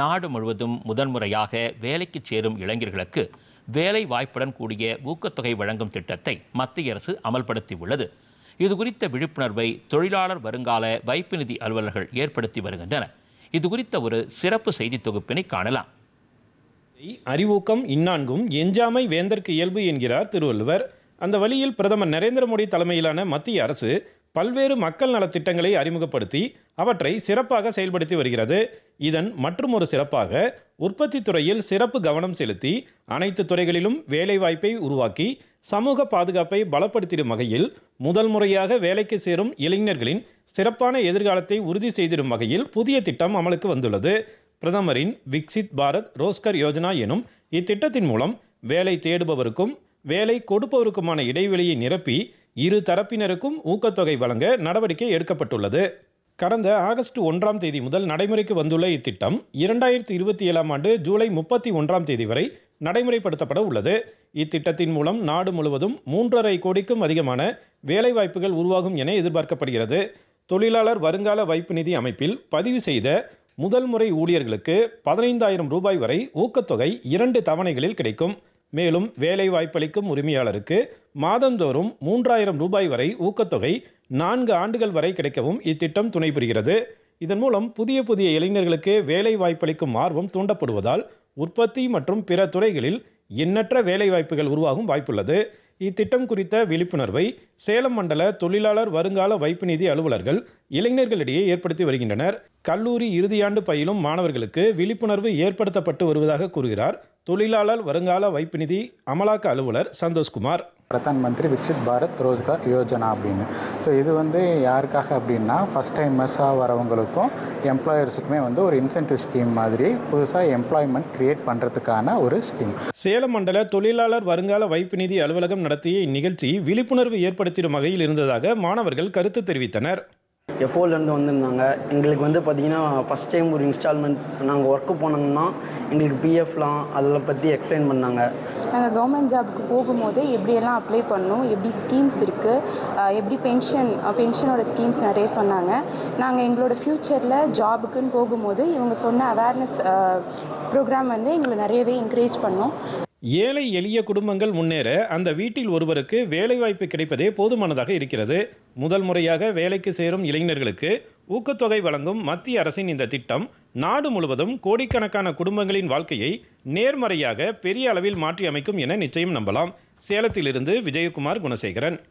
நாடு முழுவதும் முதன்முறையாக வேலைக்கு சேரும் இளைஞர்களுக்கு வேலை வாய்ப்புடன் கூடிய ஊக்கத்தொகை வழங்கும் திட்டத்தை மத்திய அரசு அமல்படுத்தியுள்ளது. இது குறித்த விழிப்புணர்வை தொழிலாளர் வருங்கால வைப்பு நிதி அலுவலர்கள் ஏற்படுத்தி வருகின்றனர் இது குறித்த ஒரு சிறப்பு செய்தி தொகுப்பினை காணலாம். அறிவூக்கம் இன்னான்கும் எஞ்சாமை வேந்தற்கு இயல்பு என்கிறார் திருவள்ளுவர். அந்த வழியில் பிரதமர் நரேந்திர மோடி தலைமையிலான மத்திய அரசு பல்வேறு மக்கள் நலத்திட்டங்களை அறிமுகப்படுத்தி அவற்றை சிறப்பாக செயல்படுத்தி வருகிறது. இதன் மற்றும் ஒரு சிறப்பாக உற்பத்தி துறையில் சிறப்பு கவனம் செலுத்தி அனைத்து துறைகளிலும் வேலைவாய்ப்பை உருவாக்கி சமூக பாதுகாப்பை பலப்படுத்திடும் வகையில் முதல் முறையாக வேலைக்கு சேரும் இளைஞர்களின் சிறப்பான எதிர்காலத்தை உறுதி செய்திடும் வகையில் புதிய திட்டம் அமலுக்கு வந்துள்ளது. பிரதமரின் விக்சித் பாரத் ரோஸ்கர் யோஜனா எனும் இத்திட்டத்தின் மூலம் வேலை தேடுபவருக்கும் வேலை கொடுப்பவருக்குமான இடைவெளியை நிரப்பி இரு தரப்பினருக்கும் ஊக்கத்தொகை வழங்க நடவடிக்கை எடுக்கப்பட்டுள்ளது. கடந்த ஆகஸ்ட் ஒன்றாம் தேதி முதல் நடைமுறைக்கு வந்துள்ள இத்திட்டம் இரண்டாயிரத்தி இருபத்தி ஏழாம் ஆண்டு ஜூலை முப்பத்தி ஒன்றாம் தேதி வரை நடைமுறைப்படுத்தப்பட உள்ளது. இத்திட்டத்தின் மூலம் நாடு முழுவதும் மூன்றரை கோடிக்கும் அதிகமான வேலைவாய்ப்புகள் உருவாகும் என எதிர்பார்க்கப்படுகிறது. தொழிலாளர் வருங்கால வைப்பு நிதி அமைப்பில் பதிவு செய்த முதல் முறை ஊழியர்களுக்கு பதினைந்தாயிரம் ரூபாய் வரை ஊக்கத்தொகை இரண்டு தவணைகளில் கிடைக்கும். மேலும் வேலை வாய்ப்பளிக்கும் உரிமையாளருக்கு மாதந்தோறும் மூன்றாயிரம் ரூபாய் வரை ஊக்கத்தொகை நான்கு ஆண்டுகள் வரை கிடைக்கவும் இத்திட்டம் துணை புரிகிறது. இதன் மூலம் புதிய புதிய இளைஞர்களுக்கு வேலை வாய்ப்பளிக்கும் ஆர்வம் தூண்டப்படுவதால் உற்பத்தி மற்றும் பிற துறைகளில் எண்ணற்ற வேலைவாய்ப்புகள் உருவாகும் வாய்ப்புள்ளது. இத்திட்டம் குறித்த விழிப்புணர்வை சேலம் மண்டல தொழிலாளர் வருங்கால வைப்பு நிதி அலுவலர்கள் இளைஞர்களிடையே ஏற்படுத்தி வருகின்றனர். கல்லூரி இறுதியாண்டு பயிலும் மாணவர்களுக்கு விழிப்புணர்வு ஏற்படுத்தப்பட்டு வருவதாக கூறுகிறார் தொழிலாளர் வருங்கால வைப்பு நிதி அமலாக்க அலுவலர் சந்தோஷ்குமார். பிரதான் மந்திரி விக்ஷித் பாரத் ரோஜ்கார் யோஜனா அப்படின்னு. ஸோ இது வந்து யாருக்காக அப்படின்னா ஃபஸ்ட் டைமர்ஸாக வரவங்களுக்கும் எம்ப்ளாயர்ஸுக்குமே வந்து ஒரு இன்சென்டிவ் ஸ்கீம் மாதிரி புதுசாக எம்ப்ளாய்மெண்ட் க்ரியேட் பண்ணுறதுக்கான ஒரு ஸ்கீம் சேலம் மண்டல தொழிலாளர் வருங்கால வைப்பு நிதி அலுவலகம் நடத்திய இந்நிகழ்ச்சி விழிப்புணர்வு ஏற்படுத்திடும் வகையில் இருந்ததாக மாணவர்கள் கருத்து தெரிவித்தனர். எஃப்ஓலேருந்து வந்திருந்தாங்க. எங்களுக்கு வந்து பார்த்தீங்கன்னா ஃபஸ்ட் டைம் ஒரு இன்ஸ்டால்மெண்ட் நாங்கள் ஒர்க்கு போனோம்னா எங்களுக்கு பிஎஃப்லாம் அதெல்லாம் பற்றி எக்ஸ்பிளைன் பண்ணாங்க. நாங்கள் கவர்மெண்ட் ஜாபுக்கு போகும்போது எப்படியெல்லாம் அப்ளை பண்ணணும் எப்படி ஸ்கீம்ஸ் இருக்குது எப்படி பென்ஷன் பென்ஷனோட ஸ்கீம்ஸ் நிறைய சொன்னாங்க. நாங்கள் எங்களோட ஃப்யூச்சரில் ஜாபுக்குன்னு போகும்போது இவங்க சொன்ன அவேர்னஸ் ப்ரோக்ராம் வந்து எங்களை நிறையவே என்கரேஜ் பண்ணோம். ஏழை எளிய குடும்பங்கள் முன்னேற அந்த வீட்டில் ஒருவருக்கு வேலைவாய்ப்பு கிடைப்பதே போதுமானதாக இருக்கிறது. முதல் முறையாக வேலைக்கு சேரும் இளைஞர்களுக்கு ஊக்கத்தொகை வழங்கும் மத்திய அரசின் இந்த திட்டம் நாடு முழுவதும் கோடிக்கணக்கான குடும்பங்களின் வாழ்க்கையை நேர்மறையாக பெரிய அளவில் மாற்றி அமைக்கும் என நிச்சயம் நம்பலாம். சேலத்திலிருந்து விஜயகுமார் குணசேகரன்.